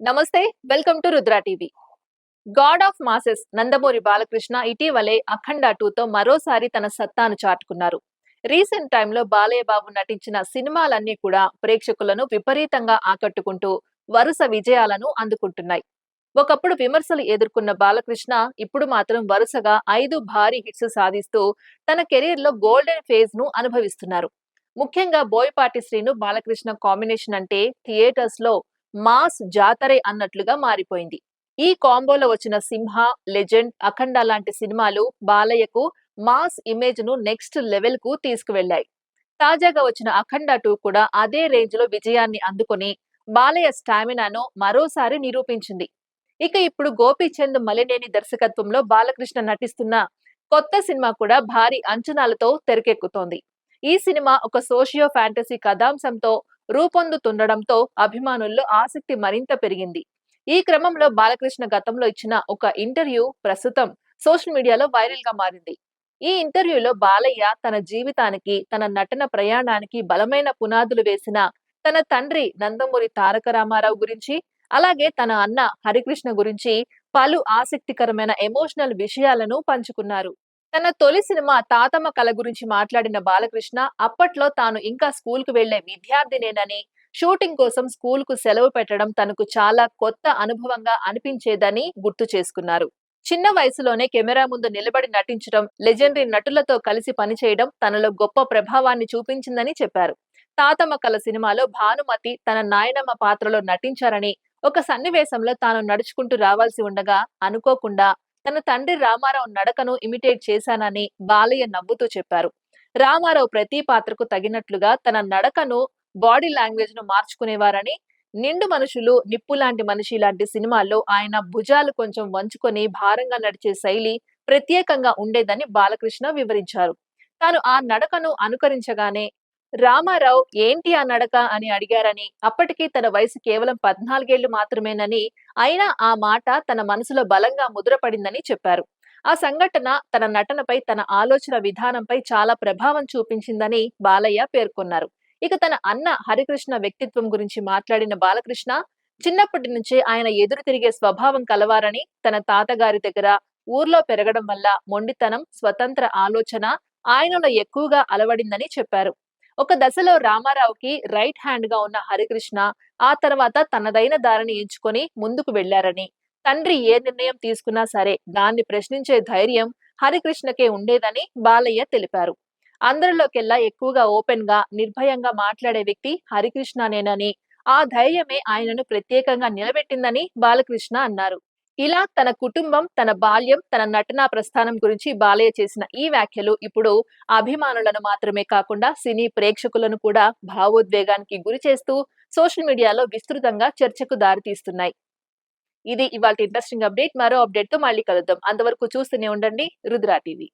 నమస్తే welcome to Rudra TV. God of masses Nandamuri Balakrishna ఇటీవలే అఖండ టూతో మరోసారి తన సత్తాను చాటుకున్నారు. రీసెంట్ టైంలో బాలయ్య బాబు నటించిన సినిమాలన్నీ కూడా ప్రేక్షకులను విపరీతంగా ఆకట్టుకుంటూ వరుస విజయాలను అందుకుంటున్నాయి. ఒకప్పుడు విమర్శలు ఎదుర్కొన్న బాలకృష్ణ ఇప్పుడు మాత్రం వరుసగా ఐదు భారీ హిట్స్ సాధిస్తూ తన కెరీర్లో గోల్డెన్ ఫేజ్ను అనుభవిస్తున్నారు. ముఖ్యంగా బోయపాటి శ్రీను బాలకృష్ణ కాంబినేషన్ అంటే థియేటర్స్లో మాస్ జాతరే అన్నట్లుగా మారిపోయింది. ఈ కాంబోలో వచ్చిన సింహ లెజెండ్ అఖండ లాంటి సినిమాలు బాలయ్యకు మాస్ ఇమేజ్ను నెక్స్ట్ లెవెల్కు తీసుకువెళ్ళాయి తాజాగా వచ్చిన అఖండ టూ కూడా అదే రేంజ్లో విజయాన్ని అందుకొని బాలయ్య స్టామినాను మరోసారి నిరూపించింది. ఇక ఇప్పుడు గోపీచంద్ మలినేని దర్శకత్వంలో బాలకృష్ణ నటిస్తున్న కొత్త సినిమా కూడా భారీ అంచనాలతో తెరకెక్కుతోంది. ఈ సినిమా ఒక సోషియో ఫ్యాంటసీ కథాంశంతో రూపొందుతుండడంతో అభిమానుల్లో ఆసక్తి మరింత పెరిగింది. ఈ క్రమంలో బాలకృష్ణ గతంలో ఇచ్చిన ఒక ఇంటర్వ్యూ ప్రస్తుతం సోషల్ మీడియాలో వైరల్గా మారింది. ఈ ఇంటర్వ్యూలో బాలయ్య తన జీవితానికి తన నటన ప్రయాణానికి బలమైన పునాదులు వేసిన తన తండ్రి నందమూరి తారక రామారావు గురించి అలాగే తన అన్న హరికృష్ణ గురించి పలు ఆసక్తికరమైన ఎమోషనల్ విషయాలను పంచుకున్నారు. తన తొలి సినిమా తాతమ్మ కళ గురించి మాట్లాడిన బాలకృష్ణ అప్పట్లో తాను ఇంకా స్కూల్కు వెళ్ళే విద్యార్థినేనని షూటింగ్ కోసం స్కూల్కు సెలవు పెట్టడం తనకు చాలా కొత్త అనుభవంగా అనిపించేదని గుర్తు చేసుకున్నారు. చిన్న వయసులోనే కెమెరా ముందు నిలబడి నటించడం లెజెండరీ నటులతో కలిసి పనిచేయడం తనలో గొప్ప ప్రభావాన్ని చూపించిందని చెప్పారు. తాతమ్మ కళ సినిమాలో భానుమతి తన నాయనమ్మ పాత్రలో నటించారని ఒక సన్నివేశంలో తాను నడుచుకుంటూ రావాల్సి ఉండగా అనుకోకుండా తన తండ్రి రామారావు నడకను ఇమిటేట్ చేశానని బాలయ్య నవ్వుతూ చెప్పారు. రామారావు ప్రతి పాత్రకు తగినట్లుగా తన నడకను బాడీ లాంగ్వేజ్ను మార్చుకునేవారని నిండు మనుషులు నిప్పు లాంటి మనిషి లాంటి సినిమాల్లో ఆయన భుజాలు కొంచెం వంచుకొని భారంగా నడిచే శైలి ప్రత్యేకంగా ఉండేదని బాలకృష్ణ వివరించారు. తాను ఆ నడకను అనుకరించగానే రామారావు ఏంటి ఆ నడక అని అడిగారని అప్పటికి తన వయసు కేవలం పద్నాలుగేళ్ళు మాత్రమేనని అయినా ఆ మాట తన మనసులో బలంగా ముద్రపడిందని చెప్పారు. ఆ సంఘటన తన నటనపై తన ఆలోచన విధానంపై చాలా ప్రభావం చూపించిందని బాలయ్య పేర్కొన్నారు. ఇక తన అన్న హరికృష్ణ వ్యక్తిత్వం గురించి మాట్లాడిన బాలకృష్ణ చిన్నప్పటి నుంచే ఆయన ఎదురు తిరిగే స్వభావం కలవారని తన తాతగారి దగ్గర ఊర్లో పెరగడం వల్ల మొండితనం స్వతంత్ర ఆలోచన ఆయనలో ఎక్కువగా అలవడిందని చెప్పారు. ఒక దశలో రామారావుకి రైట్ హ్యాండ్గా ఉన్న హరికృష్ణ ఆ తర్వాత తనదైన దారిని ఎంచుకొని ముందుకు వెళ్ళారని తండ్రి ఏ నిర్ణయం తీసుకున్నా సరే దాన్ని ప్రశ్నించే ధైర్యం హరికృష్ణకే ఉండేదని బాలయ్య తెలిపారు. అందరిలోకెల్లా ఎక్కువగా ఓపెన్గా నిర్భయంగా మాట్లాడే వ్యక్తి హరికృష్ణనేనని ఆ ధైర్యమే ఆయనను ప్రత్యేకంగా నిలబెట్టిందని బాలకృష్ణ అన్నారు. ఇలా తన కుటుంబం తన బాల్యం తన నటనా ప్రస్థానం గురించి బాలయ్య చేసిన ఈ వ్యాఖ్యలు ఇప్పుడు అభిమానులను మాత్రమే కాకుండా సినీ ప్రేక్షకులను కూడా భావోద్వేగానికి గురి చేస్తూ సోషల్ మీడియాలో విస్తృతంగా చర్చకు దారితీస్తున్నాయి ఇది ఇవాళ ఇంట్రెస్టింగ్ అప్డేట్. మరో అప్డేట్తో మళ్ళీ కలుద్దాం. అంతవరకు చూస్తూనే ఉండండి. రుద్రా టీవీ.